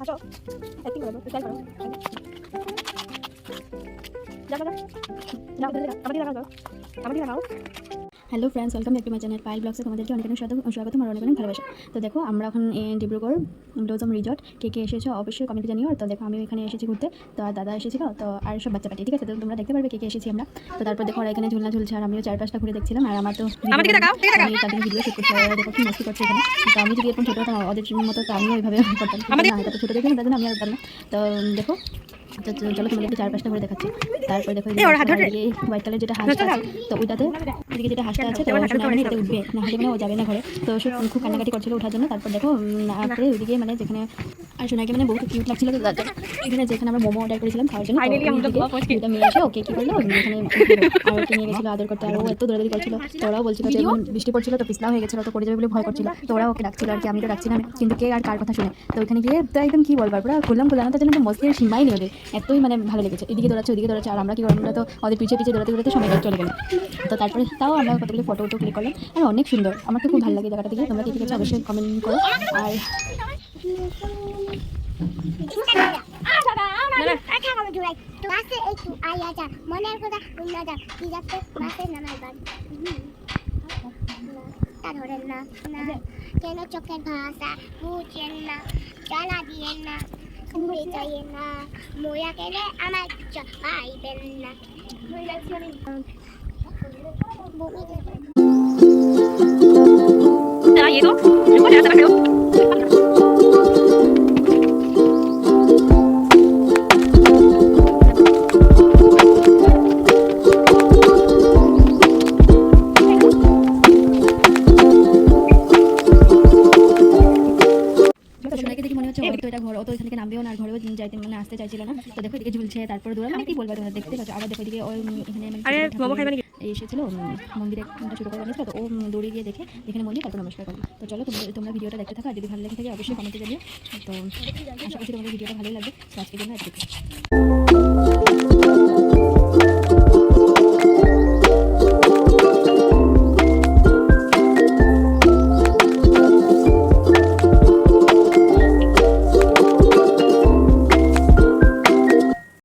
আসো। অ্যাক্টিং করো স্টাইল করো। যাও যাও যাও। আমাদের দেখাও আমাদের দেখাও hello friends welcome back to my channel pile ব্লগসে তোমাদেরকে অনেক অনেক স্বাগত আর অনেক অনেক ভালোবাসা। তো দেখো আমরা এখন ডিব্রুগড় ব্লোজম রিজর্ট কে কে এসেছ অবশ্যই কমেন্টে জানিও। তো দেখো আমি এখানে এসেছি ঘুরতে। তো আর দাদা এসেছিল তো আর সব বাচ্চা পাটি ঠিক আছে? তো তোমরা দেখতে পারবে কে কে এসেছি আমরা। তো তারপর দেখো এখানে ঝুলনা ঝুলছে আর আমিও চারপাশটা ঘুরে দেখছিলাম। আর আমার তো আমার। আমি তাদের ভিডিও শুট করছি দেখো কি মস্তি করছে এখানে। তো আমি যদি এরকম ছোটো ওদের মতো তো আমিও ওইভাবে করতাম। আমার না এটা তো ছোটো দেখে তার জন্য আমি আর পারলাম তো দেখো চলো তোমাদেরকে চার পাঁচটা করে দেখাচ্ছি। তারপর দেখো। হোয়াইট কালার যেটা ধরতে হাঁসটা আছে তো ওইটাতে এদিকে যেটা হাঁসটা আছে তো মানে উঠবে না হলে মানে ও যাবে না ঘরে। তো সে খুব কান্নাকাটি করছিল ওঠার জন্য। তারপর দেখো উম, তারপরে ওইদিকে মানে যেখানে আর সোনাকে মানে বহুত কিউট লাগছিল তো তার এখানে যেখানে আমরা মোমো অর্ডার করেছিলাম খাওয়ার জন্য মেয়ে এসে ওকে কি করল? এখানে আর নিয়ে গেছিল আদর করতে। আর ও এত দৌড়াদৌড়ি করছিল। তো ওরাও বলছিল যে বৃষ্টি পড়ছিল তো পিছলা হয়ে গেছিল তো পড়ে যাবে বলে ভয় করছিল। তো ওরা ওকে ডাকছিল আর কি আমি তো ডাকছিলাম কিন্তু কে আর কার কথা শুনে। তো ওইখানে গিয়ে তো একদম কি বলবার পুরো খুললাম খুললাম তার জন্য মস্তির সীমাই নেই ওদের। এতই মানে ভালো লেগেছে। এদিকে দৌড়াচ্ছে, ওদিকে দৌড়াচ্ছে, আর আমরা কি করলাম তো? ওদের পিছিয়ে পিছিয়ে দৌড়াতে দৌড়াতে সময় চলে গেল। তো তারপরে তাও আমরা কতগুলো ফটো ফটো ক্লিক করলাম। আর অনেক সুন্দর। আমার তো খুব ভালো লাগে জায়গাটা দেখে। তোমরা কি ঠিক আছে অবশ্যই কমেন্ট করো। আর ধরেন না, কেন চোখের ভাষা বুঝেন না, জ্বালা দিয়েন না ঘুরে চাইয়েন না মোয়া গেলে আমার পাইবেন না বমি দেবে। 在哪 ও তো ওইখানে নামবেও না আর ঘরেও যাইতে মানে আসতে চাইছিল না। তো দেখো এদিকে ঝুলছে তারপরে দূরে আমি কি বলব তোমরা দেখতে পাচ্ছ? আবার দেখো এদিকে ওই এখানে মানে এসেছিল মন্দিরে একটা ছোটো করে বানিয়েছিল। তো ও দৌড়ে গিয়ে দেখে এখানে মন্দির তারপর নমস্কার করল। তো চলো তোমরা তোমরা ভিডিওটা দেখতে থাকো আর যদি ভালো লাগে থাকে অবশ্যই কমেন্টে জানিও। তো আশা করছি তোমাদের ভিডিওটা ভালোই লাগবে। তো আজকের জন্য